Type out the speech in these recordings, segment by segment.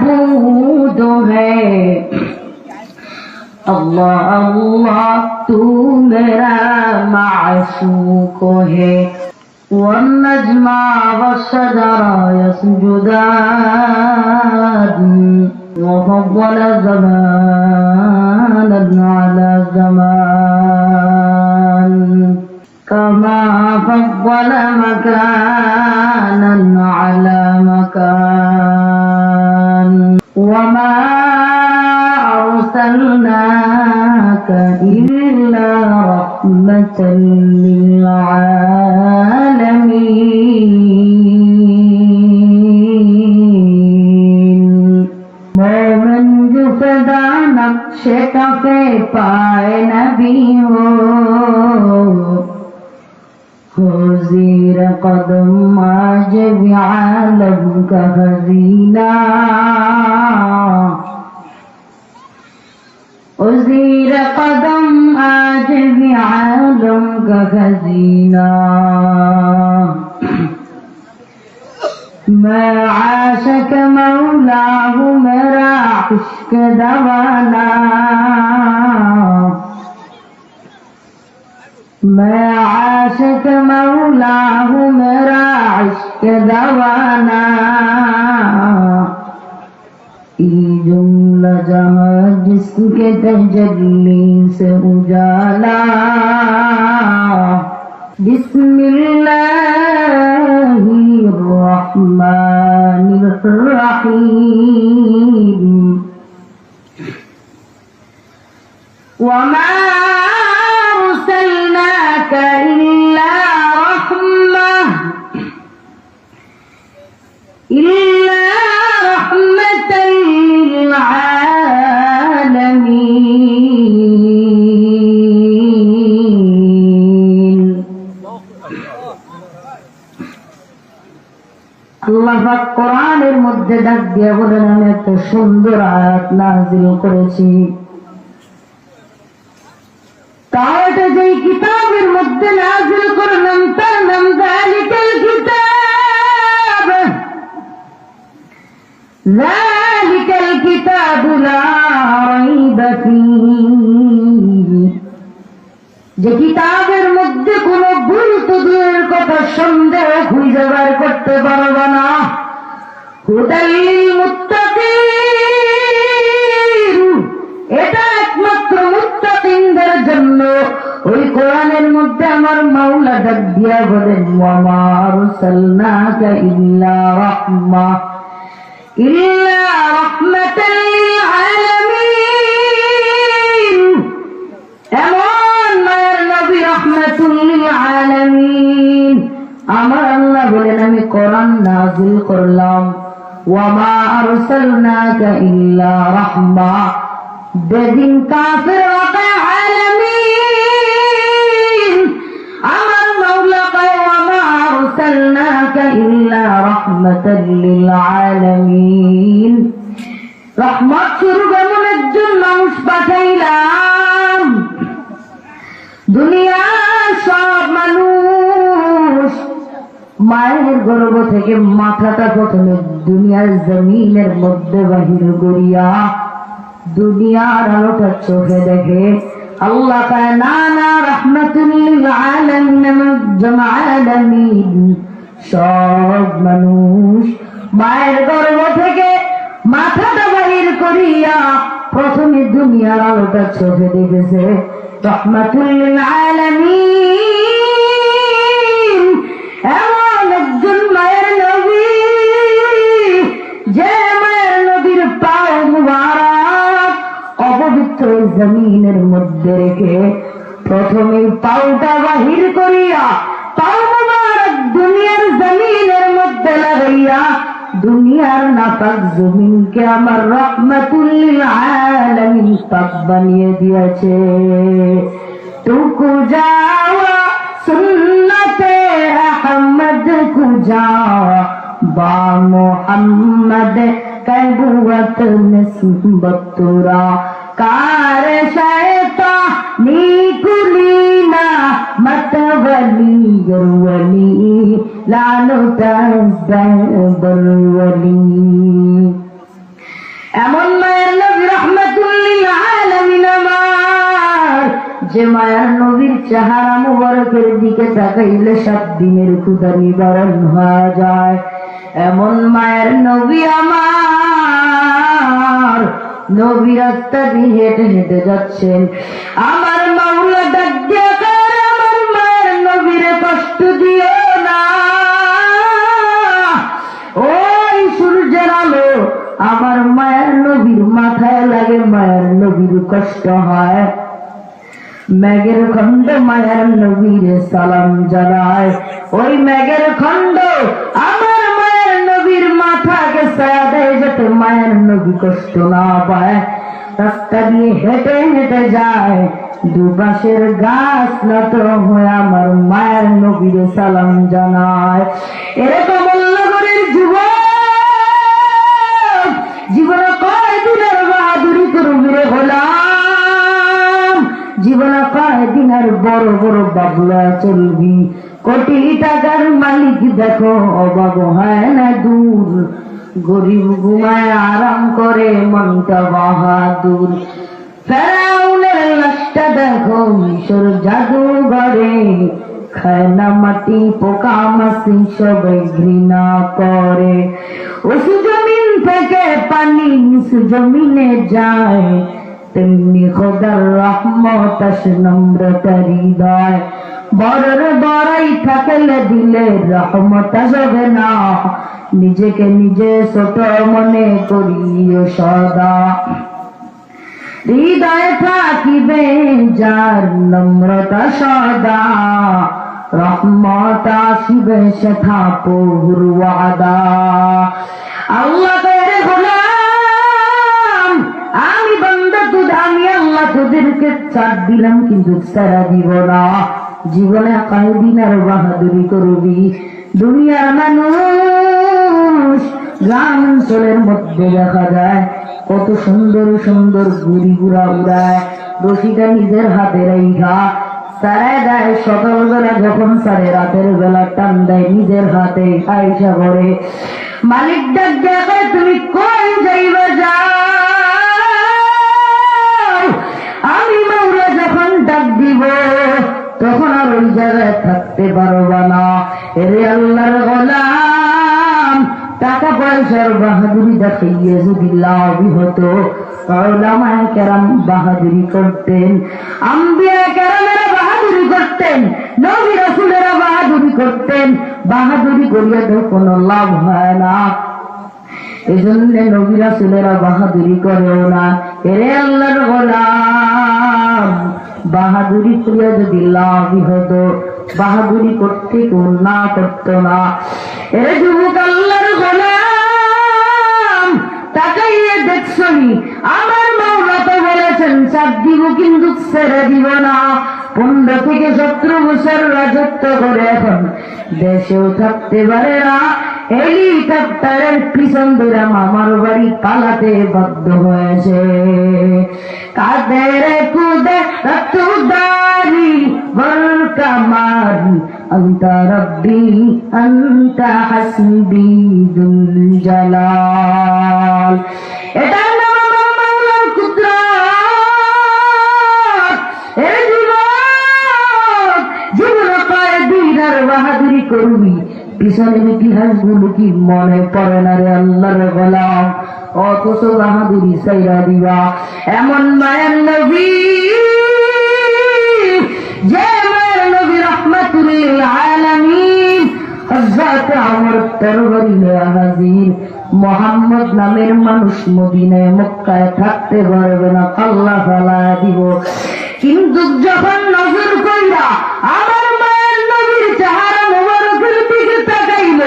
معبود ہے۔ اللہ اللہ تو میرا معشوق ہے۔ والنجم والشجر يسجدان وفضل زمانا على زمان. كما فضل مكانا على مكان. وما أرسلناك إلا رحمة للعالمين مومن جو صدا نقش کفے پائے نبی ہو خوزیر قدم العجب عالمك خزينا أزيل قدم عجب عالمك خزينا ما عاشك مولاه مرا عشق دوانا ما عاشك مولاه مولاهم راعش دعوانا جملہ جہاں جس کے تجلی سے اجالا بسم اللہ الرحمن الرحیم وما মধ্যে ডাক দিয়ে বলেন, আমি একটা সুন্দর আয়াত নাজিল করেছি। যেই কিতাবের মধ্যে নাজিল করলাম, তার নাম জালিকাল কিতাব। জালিকাল কিতাব যে কিতাবের মধ্যে কোন ভুল তো দূরের কথা সন্দেহ খুঁজে বার করতে পারবে এটা একমাত্র মুত্তাকিনদের জন্য। ওই কোরআনের মধ্যে আমার মাওলা ডাক দিয়া বলেন ওয়ামা আরসালনাকা ইল্লা রাহমা ইল্লা রাহমাতাল লিল আলামিন। এমন মায়ের নবী রহমাতুল্লিল আলামিন। আমার আল্লাহ বলেন, আমি কোরআন নাজিল করলাম। ওয়ামা আরসালনাকা ইল্লা রাহমা বেদিন কাফির মানুষ পাঠাইলাম দুনিয়ার সব মানুষ মায়ের গর্ভ থেকে মাথাটা প্রথমে দুনিয়ার জমিনের মধ্যে বাহির করিয়া দুনিয়ার আলোটা চোখে দেখে আল্লাহ পায় না সব মানুষ মায়ের গর্ভ থেকে মাথাটা বাহির করিয়া প্রথমে দুনিয়ার আলোটা চোখে দেখেছে। রহমাতুল্লিল আলামিন করে জমিনের মধ্যে রেখে প্রথমে পাউটা বাহির করিয়া পাউ দুনিয়ার জমিনের মধ্যে লাগাইয়া দুনিয়ার নাপাক জমিনকে আমার রহমাতুল আলামিন পাক বানিয়ে দিয়েছে। টুকু যাওয়া সুন্নতে আহমদ কু যাওয়া, বা মোহাম্মদ কবুয়ত নিসবত কা متولي الولي لا نتذب الولي এমন মায়ের নবী রহমাতুল্লিল আলামিন আমার যে মায়ের নবীর চেহারা মুবারকের দিকে তাকাইলে সাত দিনের ক্ষুধা নিবারণ হয়ে যায়। এমন মায়ের নবী আমার নবী রাস্তা দিয়ে হেঁটে হেঁটে যাচ্ছেন। আমার ডাক আমার মায়ের নবীরে কষ্ট আমার মায়ের নবীর মাথায় লাগে, মায়ের নবীর কষ্ট হয়। ম্যাগের খন্ড মায়ের নবীর সালাম জানায়। ওই ম্যাগের খন্ড আমার নবীর মাথাকে ছায়া দেয় যাতে মায়ের নবী কষ্ট না পায়। রাস্তা দিয়ে হেঁটে হেঁটে যায়, দুপাশের গাছ নত হয়ে আমার মায়ের নবীর সালাম জানায়। এরকম নগরের যুবক, জীবনে কয় বাহাদুরি করবি রে গোলাম? জীবনে কয় বড় বড় বাবলা চলবি? কোটি টাকার মালিক দেখো, অভাব হয় না দূর। গরিব ঘুমায় আরাম করে, মনটা বাহাদুর। ফেরাউনের লাশটা দেখো, মিশর জাদুঘরে। মাটি, পোকা মাসি সবাই ঘৃণা করে। উঁচু জমিন থেকে পানি জমিনে যায়। তেমনি খোদার রহমত আসে নম্রতা হৃদয়। বড়র বড়াই থাকলে দিলে রহমত আসবে না। নিজেকে নিজে ছোট মনে করিও সদা। হৃদয় থাকিবে যার নম্রতা সদা। রহমত আসিবে সেথা ওয়াদা। আল্লাহ তোরে আমি বন্ধ তুদ আমি আল্লাহ তোদেরকে চার দিলাম, কিন্তু সারা দিব না। জীবনে কয়েকদিন আর বাহাদুরি করবি। দুনিয়ার মানুষ গ্রাম অঞ্চলের মধ্যে দেখা যায়, কত সুন্দর সুন্দর গুড়ি গুড়া উড়ায়, রশিটা নিজের হাতে রেখা সারায় দেয় সকালবেলা যখন সারে রাতের বেলা টান দেয় নিজের হাতে আইসা করে। মালিক ডাক তুমি কোন যাইবা? থাকতে পারবা না। এরে আল্লাহর গোলাম, টাকা পয়সার বাহাদুরি দেখাইয়ে যদি লাভই হতো ওলামায়ে কেরাম বাহাদুরি করতেন। আম্বিয়া কেরামেরা বাহাদুরি করতেন, নবী রাসূলেরা বাহাদুরি করতেন। বাহাদুরি করিয়া তো কোনো লাভ হয় না। এজন্য নবী রাসূলেরা বাহাদুরি করেও না। এরে আল্লাহর গোলাম, বাহাদুরি করিয়া যদি লাভই হতো বাহাদুরি করতে না করত না। এরে যুবক আল্লাহর গোলাম, তাকাইয়ে দেখছনি? আমার মাওলা তো বলেছেন চার দিব কিন্তু ছেড়ে দিব না। পনেরো থেকে সতেরো বছর রাজত্ব করে এখন দেশেও থাকতে পারে না। হেলিকপ্টারের পিছন ধরে মামার বাড়ি পালাতে বাধ্য হয়েছে কাদের কুদে রতুদারি বল কামারি أنت ربي أنت حسبي ذو الجلال পিছনের ইতিহাসগুলো কি মনে পড়ে না রে আল্লাহর গোলাম। অথচ বাহাদুরি সাইরা দিবা। এমন মায়ের নবী, যে মায়ের নবী রহমাতুল্লিল আলামিন হযরত আমর তরবারি হাজির। মোহাম্মদ নামের মানুষ মদিনায়, মক্কায় থাকতে পারবে না, আল্লাহ ফালা দিব। কিন্তু যখন নজর কইরা আমার মায়ের নবীর চেহারা মোবারকের তাকাইল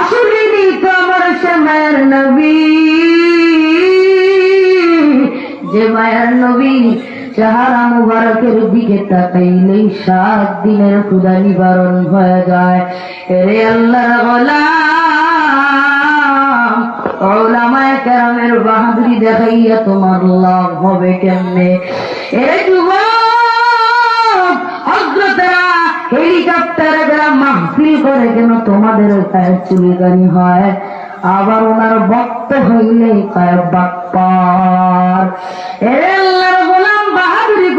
আসলে তো আমার সে মায়ের চেহারা মুবারকের দিকে সাত দিনের ক্ষুদা নিবারণ হয়ে যায়। রে আল্লাহ ওলামায়ে কেরামের বাহাদুরি দেখাইয়া তোমার লাভ হবে কেমনে? এ যুবক মাহফিল করে কেন তোমাদের চুলিগানি হয়? আবার ওনার বক্ত হইলে গোলাম বাহাদুরি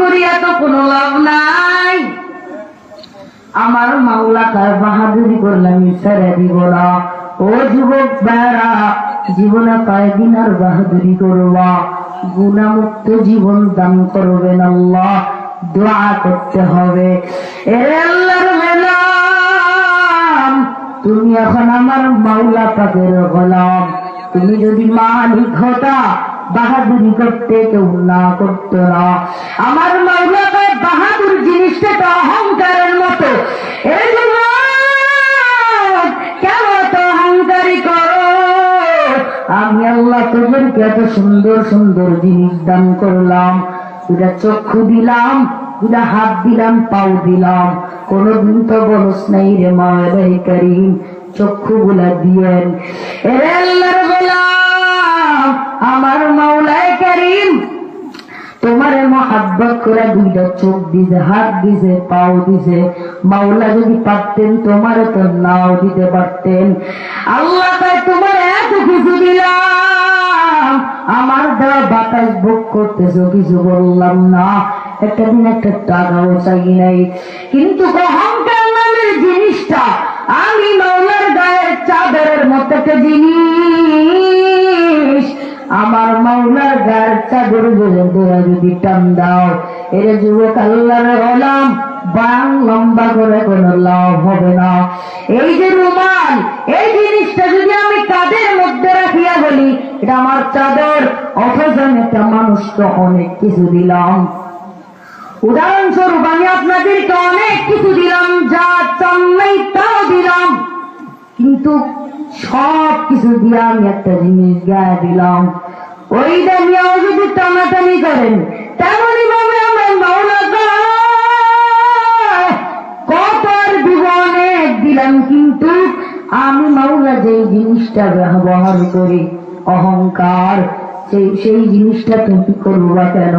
কোনো লাভ নাই। আমার মাওলা কার বাহাদুরি করলাম ছেড়ে দিব না। ও যুবক বেড়া জীবনে কয়েকদিন আর বাহাদুরি করবা? গুণামুক্ত জীবন দান করবেন আল্লাহ। দোয়া করতে হবে। তুমি এখন আমার মাওলা পাকের গোলাম। তুমি যদি মালিক হতা, বাহাদুরি করতে কেউ না করতো না। আমার মাওলা বাহাদুর জিনিসটা তো অহংকারের মতো। কেন তো অহংকারী করো? আমি আল্লাহ তোদেরকে এত সুন্দর সুন্দর জিনিস দান করলাম। দুটা চক্ষু দিলাম দুটা হাত দিলাম, পাও দিলাম। কোনদিন তো বলস নাই রে মাওলাই করিম চক্ষু গুলা দিয়েন আমার মাওলায় করিম, তোমারে মহাব্বত করে দুইটা চোখ দিছে, হাত দিছে, পাও দিছে। মাওলা যদি পারতেন, তোমারে তো নাও দিতে পারতেন। আল্লাহ তোমার এত কিছু দিলাম। আমার দেওয়া বাতাস ভোগ করতেছো, কিছু বললাম না। একটা দিন একটা টাকাও চাই নাই। কিন্তু অহংকার নামের জিনিসটা আমি মাওলার গায়ের চাদরের মতো একটা জিনিস। আমার মাওলার গায়ের চাদর বলে যদি টান দাও, এর যুবক আল্লাহর হলাম বাং লম্বা করে কোনো লাভ হবে না। এই যে রুমাল, এই জিনিসটা যদি আমি কাদের মধ্যে রাখিয়া বলি, এটা আমার চাদর, অথচ একটা মানুষকে অনেক কিছু দিলাম। উদাহরণস্বরূপ আমি আপনাদেরকে অনেক কিছু দিলাম, যা চান তাও দিলাম। কিন্তু সব কিছু দিয়ে আমি একটা জিনিস গায়ে দিলাম। ওই দামিয়াও যদি টানাটানি করেন, তেমনই ভাবে আমার মাওলা কয়, কত আর দিব অনেক দিলাম কিন্তু আমি মাওলা যেই জিনিসটা ব্যবহার করি, অহংকার, সেই সেই জিনিসটা তুমি করব কেন?